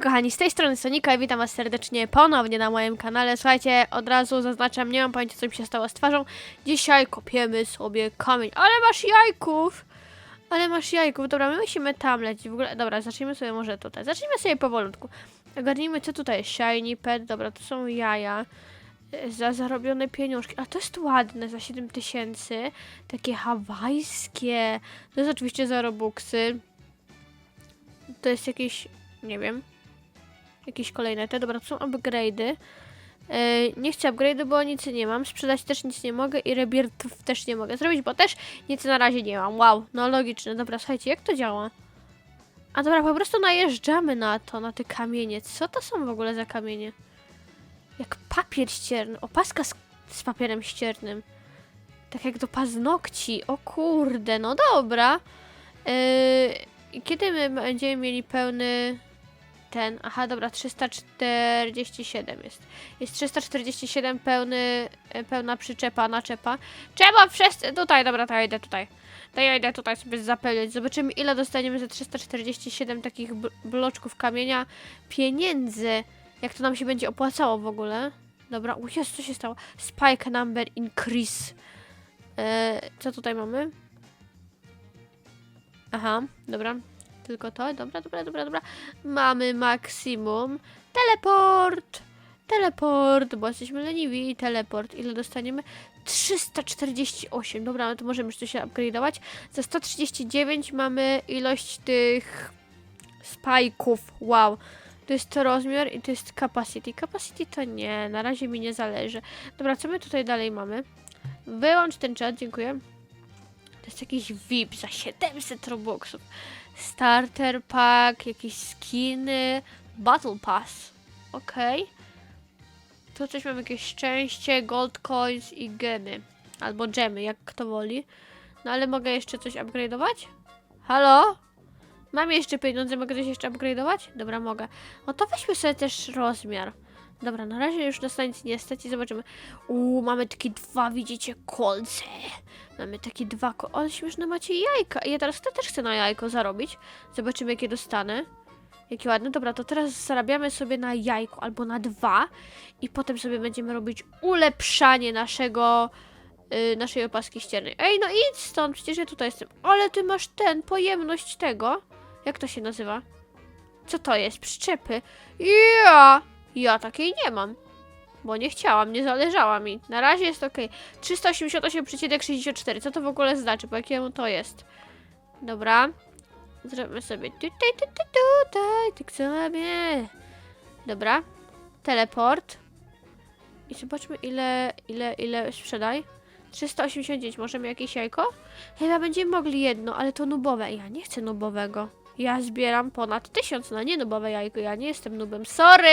Kochani, z tej strony Sonika i witam was serdecznie ponownie na moim kanale. Słuchajcie, od razu zaznaczam, nie mam pojęcia co mi się stało z twarzą. Dzisiaj kopiemy sobie kamień, ale masz jajków! Ale masz jajków, dobra, my musimy tam lecieć w ogóle. Dobra, zacznijmy sobie może tutaj. Zacznijmy sobie powolutku. Ogarnijmy co tutaj jest. Shiny pet, dobra, to są jaja. Za zarobione pieniążki. A to jest ładne, za 7 tysięcy. Takie hawajskie. To jest oczywiście za robuxy. To jest jakieś, nie wiem, jakieś kolejne te. Dobra, to są upgrade'y. E, nie chcę upgrade'y, bo nic nie mam. Sprzedać też nic nie mogę i rebirtów też nie mogę zrobić, bo też nic na razie nie mam. Wow, no logiczne. Dobra, słuchajcie, jak to działa? A dobra, po prostu najeżdżamy na to, na te kamienie. Co to są w ogóle za kamienie? Jak papier ścierny. Opaska z, z papierem ściernym. Tak jak do paznokci. O kurde, no dobra. Yy, kiedy my będziemy mieli pełny ten? Aha, dobra, 347 jest. Jest 347 pełny, e, pełna przyczepa, naczepa. Trzeba wszyscy, tutaj, dobra, to ja idę tutaj. To ja idę tutaj sobie zapełniać. Zobaczymy ile dostaniemy za 347 takich bl- bloczków kamienia pieniędzy. Jak to nam się będzie opłacało w ogóle. Dobra, u jest, co się stało? Spike number increase. E, co tutaj mamy? Aha, dobra. Tylko to, dobra, dobra, dobra, dobra. Mamy maksimum. Teleport! Teleport, bo jesteśmy leniwi. Teleport. Ile dostaniemy? 348. Dobra, no to możemy już się upgrade'ować. Za 139 mamy ilość tych spajków. Wow. To jest to rozmiar i to jest capacity. Capacity to nie, na razie mi nie zależy. Dobra, co my tutaj dalej mamy? Wyłącz ten czat, dziękuję. To jest jakiś VIP za 700 robuxów. Starter pack, jakieś skiny, battle pass. Okej. Tu coś mam jakieś szczęście, gold coins i gemy. Albo gemy, jak kto woli. No ale mogę jeszcze coś upgrade'ować? Halo? Mam jeszcze pieniądze, mogę coś jeszcze upgrade'ować? Dobra, mogę. No to weźmy sobie też rozmiar. Dobra, na razie już na nic nie stać i zobaczymy. Uuu, mamy takie dwa, widzicie, kolce. Mamy takie dwa ko... O, śmieszne macie jajka. Ja teraz to też chcę na jajko zarobić. Zobaczymy, jakie dostanę. Jakie ładne. Dobra, to teraz zarabiamy sobie na jajko albo na dwa. I potem sobie będziemy robić ulepszanie naszego... Yy, naszej opaski ściernej. Ej, no idź stąd, przecież ja tutaj jestem. Ale ty masz ten, pojemność tego. Jak to się nazywa? Co to jest? Przyczepy. Ja! Ja takiej nie mam. Bo nie chciałam, nie zależała mi. Na razie jest ok. 388,64. Co to w ogóle znaczy? Po jakiemu to jest? Dobra. Zrobimy sobie tutaj, tutaj, tutaj, tak sobie. Dobra. Teleport. I zobaczmy ile, ile, ile sprzedaj. 389. Możemy jakieś jajko? Chyba będziemy mogli jedno, ale to nubowe. Ja nie chcę nubowego. Ja zbieram ponad tysiąc na nie nubowe jajko. Ja nie jestem nubem. Sorry,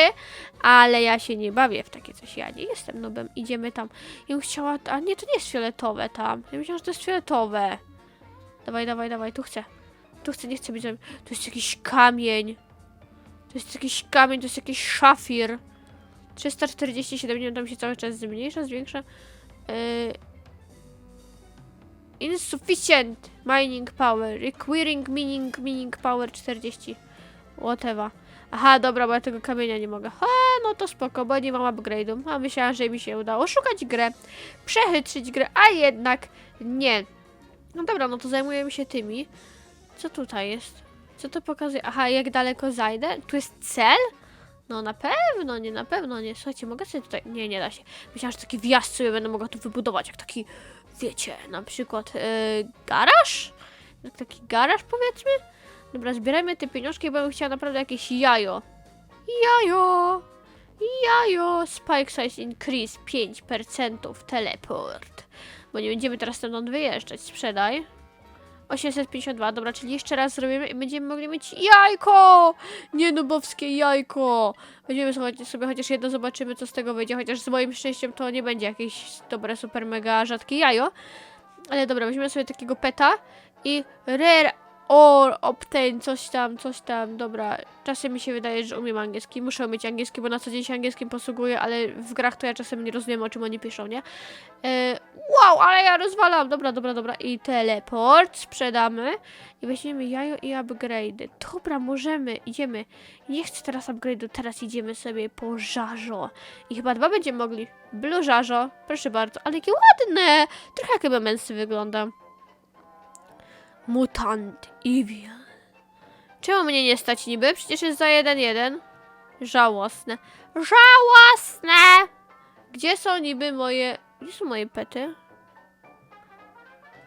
ale ja się nie bawię w takie coś. Ja nie jestem nubem. Idziemy tam. Ja bym chciała... A nie, to nie jest fioletowe tam. Ja myślałam, że to jest fioletowe. Dawaj, dawaj, dawaj. Tu chcę. Tu chcę, nie chcę być... To jest jakiś kamień. To jest jakiś kamień, to jest jakiś szafir. 347, nie wiem, tam się cały czas zmniejsza, zwiększa. Yy... Insufficient mining power. Requiring mining, mining power 40. Whatever. Aha, dobra, bo ja tego kamienia nie mogę. Ha, no to spoko, bo nie mam upgrade'u. A myślałam, że mi się udało szukać grę, przechytrzyć grę, a jednak nie. No dobra, no to zajmujemy się tymi. Co tutaj jest? Co to pokazuje? Aha, jak daleko zajdę? Tu jest cel? No na pewno, nie, na pewno nie. Słuchajcie, mogę sobie tutaj... Nie, nie da się. Myślałam, że taki wjazd sobie będę mogła tu wybudować, jak taki, wiecie, na przykład yy, garaż? Jak taki garaż, powiedzmy? Dobra, zbierajmy te pieniążki, bo bym chciała naprawdę jakieś jajo. Jajo! Jajo! Spike size increase 5% teleport. Bo nie będziemy teraz stąd wyjeżdżać. Sprzedaj. 852, dobra, czyli jeszcze raz zrobimy i będziemy mogli mieć jajko! Nienubowskie jajko! Będziemy sobie, sobie chociaż jedno zobaczymy, co z tego wyjdzie, chociaż z moim szczęściem to nie będzie jakieś dobre, super, mega rzadkie jajo. Ale dobra, weźmiemy sobie takiego peta i rare O, obtain, coś tam, coś tam, dobra. Czasem mi się wydaje, że umiem angielski. Muszę umieć angielski, bo na co dzień się angielskim posługuję, ale w grach to ja czasem nie rozumiem, o czym oni piszą, nie? E, wow, ale ja rozwalam. Dobra, dobra, dobra. I teleport sprzedamy. I weźmiemy jajo i upgrade'y. Dobra, możemy, idziemy. Nie chcę teraz upgrade'u, teraz idziemy sobie po żarzo. I chyba dwa będziemy mogli. Blue żarzo, proszę bardzo. Ale jakie ładne! Trochę jak MMS wygląda. Mutant Evil. Czemu mnie nie stać niby? Przecież jest za 1-1. Żałosne. Żałosne! Gdzie są niby moje... Gdzie są moje pety?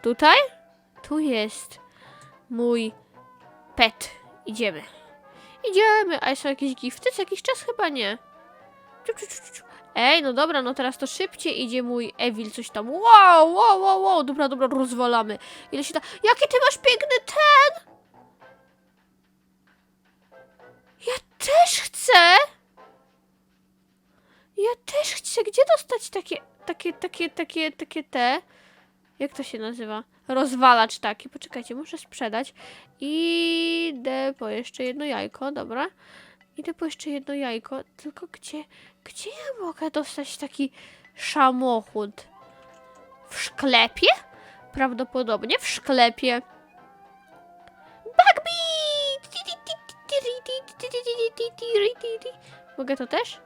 Tutaj? Tu jest mój pet. Idziemy. Idziemy. A są jakieś gifty? Co jakiś czas chyba nie. Ciu, ciu, ciu, ciu. Ej, no dobra, no teraz to szybciej idzie mój Evil, coś tam. Wow, wow, wow, wow. Dobra, dobra, rozwalamy. Ile się da... Jaki ty masz piękny ten! Ja też chcę! Ja też chcę. Gdzie dostać takie, takie, takie, takie, takie te? Jak to się nazywa? Rozwalacz taki. Poczekajcie, muszę sprzedać. Idę po jeszcze jedno jajko, dobra. Idę po jeszcze jedno jajko. Tylko gdzie, gdzie ja mogę dostać taki samochód? W sklepie? Prawdopodobnie w sklepie. Bugbeat! Mogę to też?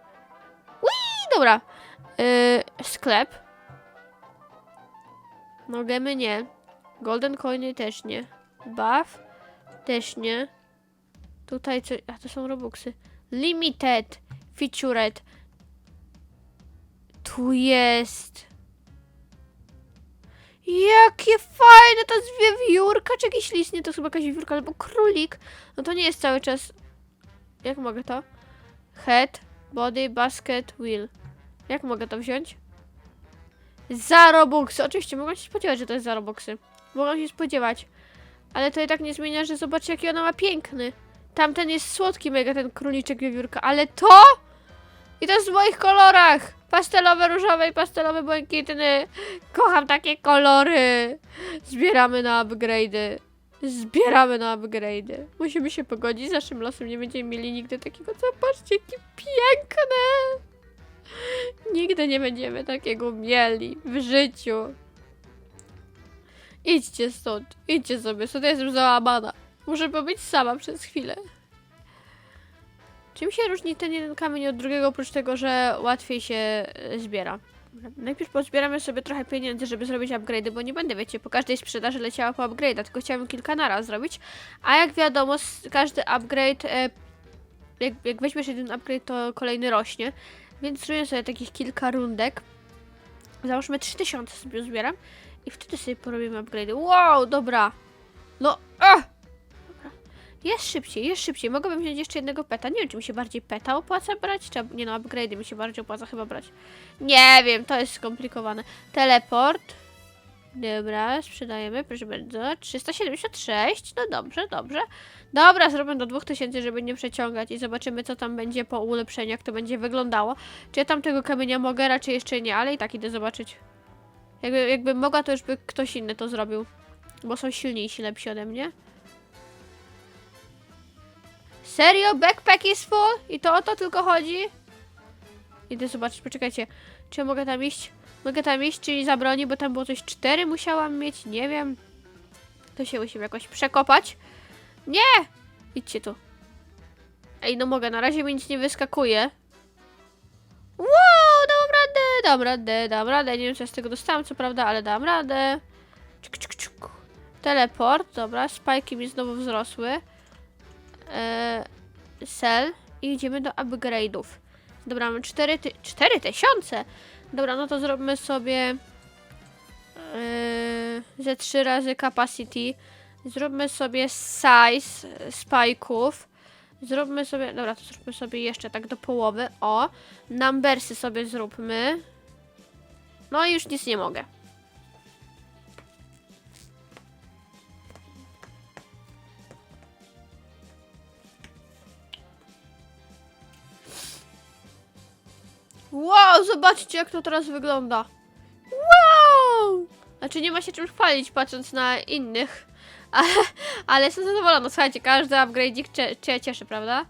Ui, dobra. Yy, sklep. Możemy nie. Golden coiny też nie. Buff też nie. Tutaj co... A to są robuxy. Limited. Featured. Tu jest. Jakie fajne ta zwiewiórka, czy jakiś list, nie to chyba jakaś wiewiórka, albo królik. No to nie jest cały czas... Jak mogę to? Head, body, basket, wheel. Jak mogę to wziąć? Za robuxy. Oczywiście, mogłam się spodziewać, że to jest za robuxy. Mogłam się spodziewać. Ale to i tak nie zmienia, że zobaczcie, jaki ona ma piękny. Tamten jest słodki mega, ten króliczek wiewiórka. Ale to... I to jest w moich kolorach. Pastelowe, różowe i pastelowe, błękitny. Kocham takie kolory. Zbieramy na upgrade'y. Zbieramy na upgrade'y. Musimy się pogodzić z naszym losem. Nie będziemy mieli nigdy takiego. Zobaczcie, jakie piękne. Nigdy nie będziemy takiego mieli w życiu. Idźcie stąd. Idźcie sobie. Stąd jestem załamana. Muszę pobyć sama przez chwilę. Czym się różni ten jeden kamień od drugiego, oprócz tego, że łatwiej się e, zbiera? Najpierw pozbieramy sobie trochę pieniędzy, żeby zrobić upgrade'y, bo nie będę, wiecie, po każdej sprzedaży leciała po upgrade'a, tylko chciałam kilka naraz zrobić. A jak wiadomo, każdy upgrade, e, jak, jak weźmiesz jeden upgrade, to kolejny rośnie. Więc zrobię sobie takich kilka rundek. Załóżmy 3000 sobie zbieram i wtedy sobie porobimy upgrade'y. Wow, dobra. No, ah! Jest szybciej, jest szybciej. Mogłabym wziąć jeszcze jednego peta. Nie wiem, czy mi się bardziej peta opłaca brać, czy... Nie no, upgrade'y mi się bardziej opłaca chyba brać. Nie wiem, to jest skomplikowane. Teleport. Dobra, sprzedajemy, proszę bardzo. 376, no dobrze, dobrze. Dobra, zrobię do 2000, żeby nie przeciągać i zobaczymy, co tam będzie po ulepszeniu, jak to będzie wyglądało. Czy ja tam tego kamienia mogę? Raczej jeszcze nie, ale i tak idę zobaczyć. Jakby, jakbym mogła, to już by ktoś inny to zrobił. Bo są silniejsi, lepsi ode mnie. Serio? Backpack is full? I to o to tylko chodzi? Idę zobaczyć, poczekajcie. Czy ja mogę tam iść? Mogę tam iść, czyli zabroni, bo tam było coś cztery musiałam mieć, nie wiem. To się musimy jakoś przekopać. Nie! Idźcie tu. Ej, no mogę, na razie mi nic nie wyskakuje. Wow, dam radę, dam radę, dam radę. Nie wiem, co ja z tego dostałam, co prawda, ale dam radę. Czuk, czuk, czuk. Teleport, dobra, spajki mi znowu wzrosły. Eee, sell i idziemy do upgrade'ów. Dobra, mamy 4 ty 4000. Dobra, no to zróbmy sobie yy, ze 3 razy capacity. Zróbmy sobie size spajków. Zróbmy sobie, dobra, to zróbmy sobie jeszcze tak do połowy. O, numbersy sobie zróbmy. No i już nic nie mogę. Zobaczcie jak to teraz wygląda. Wow! Znaczy nie ma się czym chwalić patrząc na innych ale, ale jestem zadowolona. Słuchajcie, każdy upgrade'ik cie, cieszy, prawda?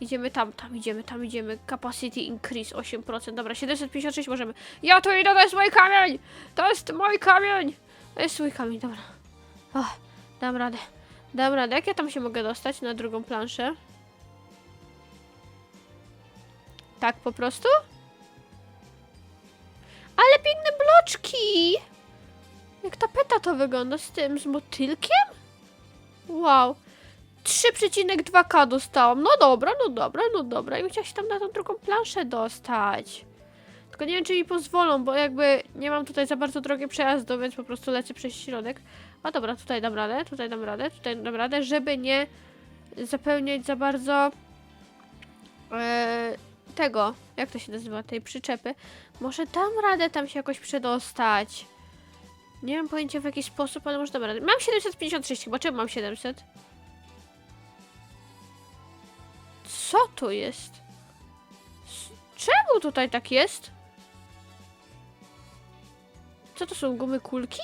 Idziemy tam, tam idziemy, tam idziemy. Capacity increase 8%. Dobra, 756 możemy. Ja tu idę, to jest mój kamień! To jest mój kamień! To jest mój kamień, dobra. O, dam radę. Dam radę. Jak ja tam się mogę dostać na drugą planszę? Tak po prostu? Ale piękne bloczki! Jak tapeta to wygląda z tym, z motylkiem? Wow. 3,2k dostałam. No dobra, no dobra, no dobra. I chciała się tam na tą drugą planszę dostać. Tylko nie wiem, czy mi pozwolą, bo jakby nie mam tutaj za bardzo drogi przejazdu, więc po prostu lecę przez środek. A dobra, tutaj dam radę, tutaj dam radę, tutaj dam radę, żeby nie zapełniać za bardzo e, tego, jak to się nazywa, tej przyczepy. Może dam radę tam się jakoś przedostać. Nie mam pojęcia w jaki sposób, ale może dam radę. Mam 756 chyba, czemu mam 700? Co to jest? Czemu tutaj tak jest? Co to są gumy kulki?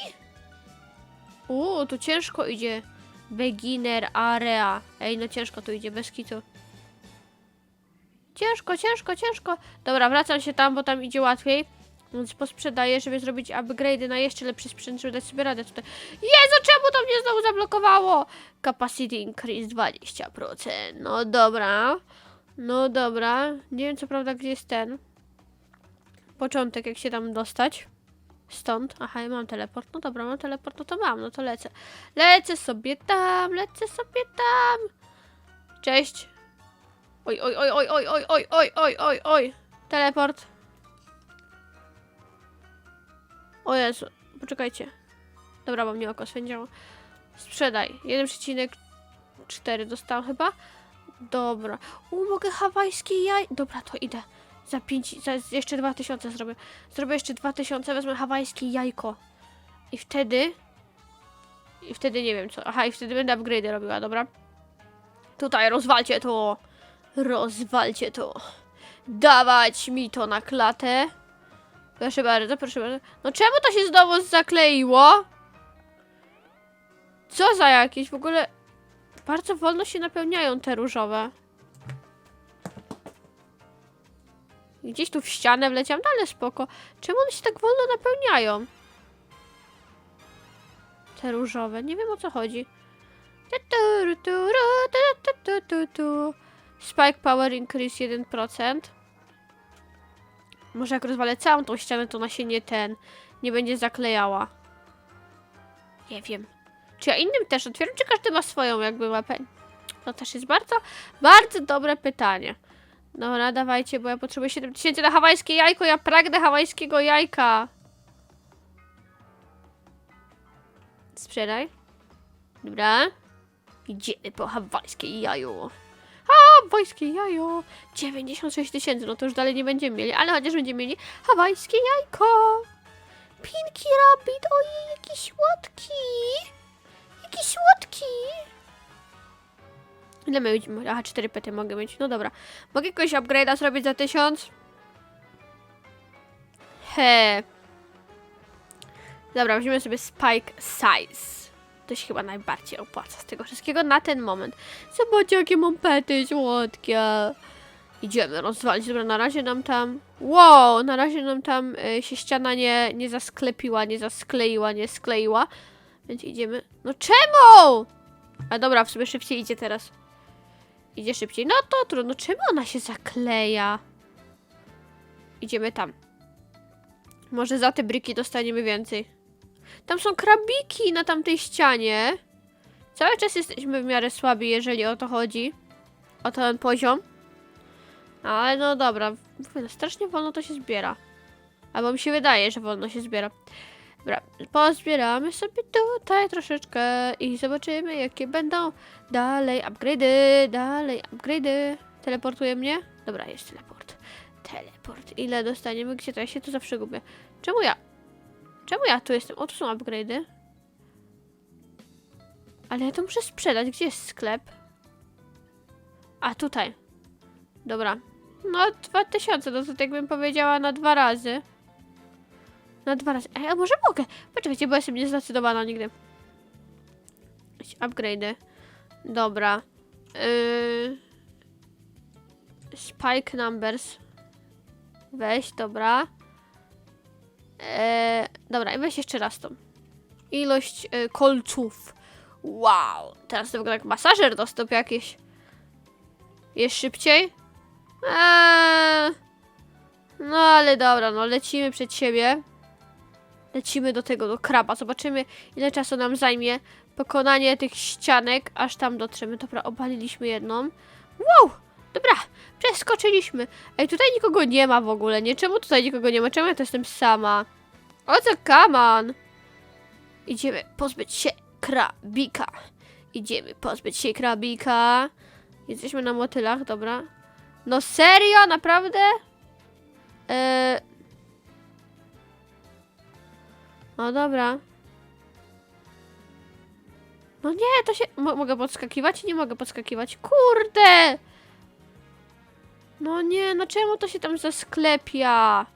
Uuu, tu ciężko idzie. Beginner area. Ej, no ciężko tu idzie, bez kitu. Ciężko, ciężko, ciężko. Dobra, wracam się tam, bo tam idzie łatwiej. Więc posprzedaję, żeby zrobić upgrade'y na jeszcze lepszy sprzęt, żeby dać sobie radę tutaj. Jezu, czemu to mnie znowu zablokowało? Capacity increase 20%. No dobra. No dobra. Nie wiem co prawda, gdzie jest ten. Początek, jak się tam dostać. Stąd. Aha, ja mam teleport. No dobra, mam teleport, no to mam, no to lecę. Lecę sobie tam, lecę sobie tam. Cześć. Oj, oj, oj, oj, oj, oj, oj, oj, oj, oj, oj. Teleport. O Jezu, poczekajcie. Dobra, bo mnie oko swędziało. Sprzedaj. 1,4 dostałam chyba. Dobra. U, mogę hawajskie jaj... Dobra, to idę. Za 5, za jeszcze 2000 zrobię. Zrobię jeszcze 2000, wezmę hawajskie jajko. I wtedy... I wtedy nie wiem co. Aha, i wtedy będę upgrade robiła, dobra? Tutaj, rozwalcie to. Rozwalcie to. Dawać mi to na klatę. Proszę bardzo, proszę bardzo. No czemu to się znowu zakleiło? Co za jakieś w ogóle... Bardzo wolno się napełniają te różowe. Gdzieś tu w ścianę wleciałam, no ale spoko. Czemu one się tak wolno napełniają? Te różowe, nie wiem o co chodzi. Tu, tu, tu, tu, tu, tu, tu, tu. Spike power increase 1%. Może jak rozwalę całą tą ścianę, to ona się nie ten, nie będzie zaklejała. Nie wiem. Czy ja innym też otwieram, czy każdy ma swoją jakby mapę? To też jest bardzo, bardzo dobre pytanie. Dobra, dawajcie, bo ja potrzebuję 7000 na hawajskie jajko, ja pragnę hawajskiego jajka. Sprzedaj. Dobra. Idziemy po hawajskie jajo. Hawajskie jajo. 96 tysięcy, no to już dalej nie będziemy mieli, ale chociaż będziemy mieli hawajskie jajko. Pinki Rabbit, ojej, jaki słodki. Jaki słodki. Ile my będziemy? Aha, 4 pety mogę mieć. No dobra. Mogę jakiegoś upgrade'a zrobić za 1000? He. Dobra, weźmiemy sobie Spike Size. To się chyba najbardziej opłaca z tego wszystkiego na ten moment. Zobaczcie, jakie mam pety słodkie. Idziemy rozwalić. Dobra, na razie nam tam... Wow, na razie nam tam y, się ściana nie, nie zasklepiła, nie zaskleiła, nie skleiła. Więc idziemy... No czemu? A dobra, w sumie szybciej idzie teraz. Idzie szybciej. No to trudno. Czemu ona się zakleja? Idziemy tam. Może za te bryki dostaniemy więcej. Tam są krabiki na tamtej ścianie. Cały czas jesteśmy w miarę słabi, jeżeli o to chodzi. O ten poziom. Ale no dobra. No strasznie wolno to się zbiera. Albo mi się wydaje, że wolno się zbiera. Dobra, pozbieramy sobie tutaj troszeczkę i zobaczymy, jakie będą dalej upgrade'y, dalej upgrade'y. Teleportuje mnie? Dobra, jest teleport. Teleport. Ile dostaniemy? Gdzie to? Ja się tu zawsze gubię. Czemu ja? Czemu ja tu jestem? O, tu są upgrade'y. Ale ja to muszę sprzedać. Gdzie jest sklep? A, tutaj. Dobra. No, 2000, no to tak bym powiedziała na dwa razy. Na dwa razy. Ej, a może mogę? Poczekajcie, bo jestem niezdecydowana nigdy. Upgrade'y. Dobra. Yy... Spike numbers. Weź, dobra. Eee, dobra, weź jeszcze raz tą. Ilość e, kolców. Wow, teraz to wygląda jak masażer dostęp jakiś. Jest szybciej? Eee, no ale dobra, no lecimy przed siebie. Lecimy do tego, do kraba. Zobaczymy, ile czasu nam zajmie pokonanie tych ścianek, aż tam dotrzemy. Dobra, obaliliśmy jedną. Wow! Dobra, przeskoczyliśmy. Ej, tutaj nikogo nie ma w ogóle, nie? Czemu tutaj nikogo nie ma? Czemu ja to jestem sama? O co, on? Idziemy pozbyć się krabika. Idziemy pozbyć się krabika. Jesteśmy na motylach, dobra. No serio? Naprawdę? Eee... No dobra. No nie, to się... Mo mogę podskakiwać? Nie mogę podskakiwać. Kurde! No nie, no czemu to się tam zasklepia?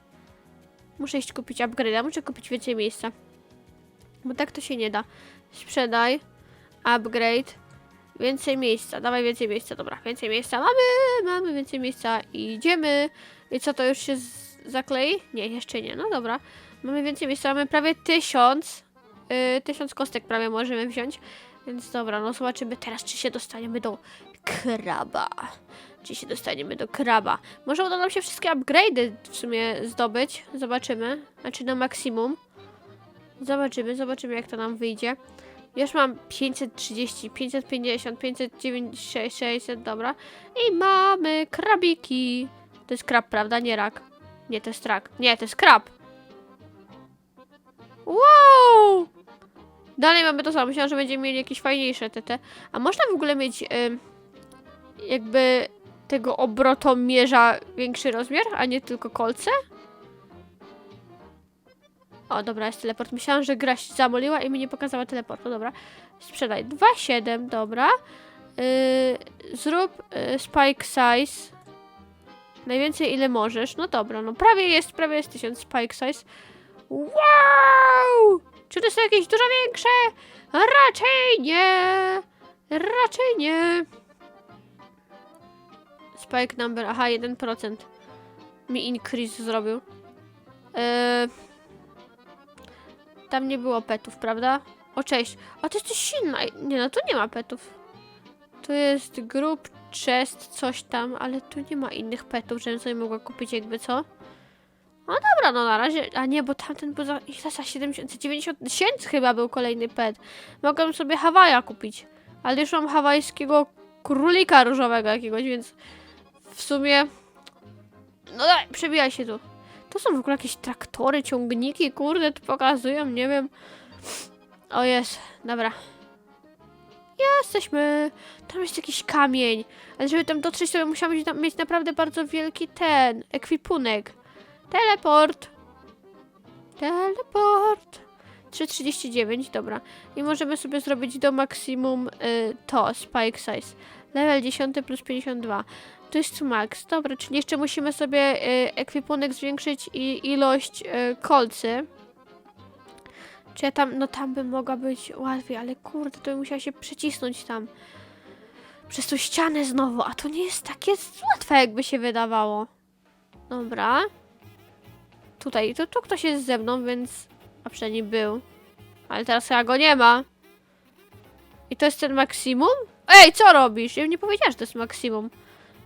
Muszę iść kupić upgrade'a, muszę kupić więcej miejsca. Bo tak to się nie da. Sprzedaj. Upgrade. Więcej miejsca. Dawaj więcej miejsca. Dobra, więcej miejsca. Mamy, mamy więcej miejsca. Idziemy. I co, to już się zaklei? Nie, jeszcze nie. No dobra. Mamy więcej miejsca. Mamy prawie tysiąc. Yy, tysiąc kostek prawie możemy wziąć. Więc dobra, no zobaczymy teraz, czy się dostaniemy do kraba. Czy się dostaniemy do kraba. Może uda nam się wszystkie upgrade'y w sumie zdobyć. Zobaczymy. Znaczy na maksimum. Zobaczymy, zobaczymy jak to nam wyjdzie. Już mam 530, 550, 596, 600, dobra. I mamy krabiki. To jest krab, prawda? Nie rak. Nie, to jest rak. Nie, to jest krab. Wow! Dalej mamy to samo. Myślałam, że będziemy mieli jakieś fajniejsze TT. A można w ogóle mieć jakby tego obrotomierza większy rozmiar, a nie tylko kolce? O, dobra, jest teleport. Myślałam, że gra się zamoliła i mi nie pokazała teleportu. Dobra. Sprzedaj. 2,7, dobra. Yy, zrób yy, spike size. Najwięcej ile możesz. No dobra, no prawie jest, prawie jest 1000 spike size. Wow! Czy to są jakieś dużo większe? Raczej nie. Raczej nie. Spike number, aha, 1%. Mi increase zrobił. Yy, tam nie było petów, prawda? O, cześć. A to jest coś silna. Nie, no tu nie ma petów. Tu jest group, chest, coś tam, ale tu nie ma innych petów, żebym sobie mogła kupić jakby co. No dobra, no na razie. A nie, bo tamten był za, ile za 70, 90 tysięcy chyba był kolejny pet. Mogłam sobie Hawaja kupić. Ale już mam hawajskiego królika różowego jakiegoś, więc w sumie... No daj, przebijaj się tu. To są w ogóle jakieś traktory, ciągniki, kurde, tu pokazują, nie wiem. O jest, dobra. Jesteśmy. Tam jest jakiś kamień. Ale żeby tam dotrzeć, to musiałam mieć naprawdę bardzo wielki ten, ekwipunek. Teleport. Teleport. 3,39, dobra. I możemy sobie zrobić do maksimum y, to, spike size. Level 10 plus 52. To jest max. Dobra, czyli jeszcze musimy sobie y, ekwipunek zwiększyć i ilość y, kolcy. Czy ja tam, no tam bym mogła być łatwiej, ale kurde, to bym musiała się przycisnąć tam. Przez tą ścianę znowu, a to nie jest takie łatwe, jakby się wydawało. Dobra. Tutaj, to tu ktoś jest ze mną, więc... A przynajmniej był. Ale teraz chyba go nie ma. I to jest ten maksimum? Ej, co robisz? Ja nie powiedziała, że to jest maksimum.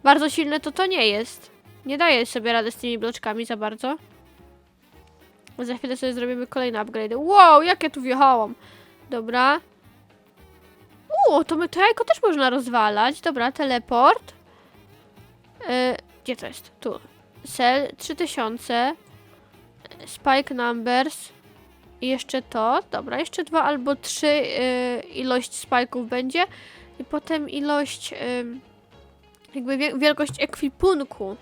Bardzo silne to to nie jest. Nie daje sobie rady z tymi bloczkami za bardzo. Za chwilę sobie zrobimy kolejne upgrade. Wow, jak ja tu wjechałam. Dobra. Uuu, to, my, to jajko też można rozwalać. Dobra, teleport. Yy, gdzie to jest? Tu. Cell 3000. Spike numbers. I jeszcze to. Dobra, jeszcze dwa albo trzy yy, ilość spajków będzie. I potem ilość... ym, jakby wie- wielkość ekwipunku.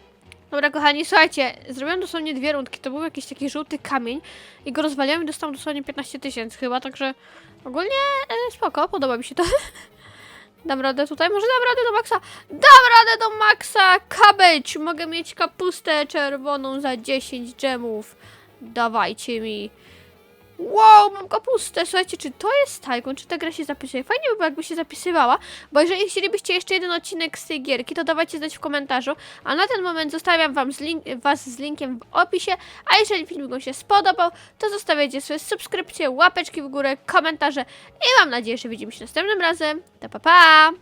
Dobra, kochani, słuchajcie, zrobiłam dosłownie dwie rundki. To był jakiś taki żółty kamień i go rozwaliłam i dostałam dosłownie 15 tysięcy chyba, także ogólnie e, spoko, podoba mi się to. Dam radę tutaj, może dam radę do maksa. Dam radę do maksa! Cabbage! Mogę mieć kapustę czerwoną za 10 dżemów. Dawajcie mi. Wow, mam kapustę. Słuchajcie, czy to jest Tycoon? Czy ta gra się zapisuje? Fajnie by było, jakby się zapisywała, bo jeżeli chcielibyście jeszcze jeden odcinek z tej gierki, to dawajcie znać w komentarzu. A na ten moment zostawiam wam z link, was z linkiem w opisie, a jeżeli filmik wam się spodobał, to zostawiajcie swoje subskrypcje, łapeczki w górę, komentarze i mam nadzieję, że widzimy się następnym razem. To pa pa!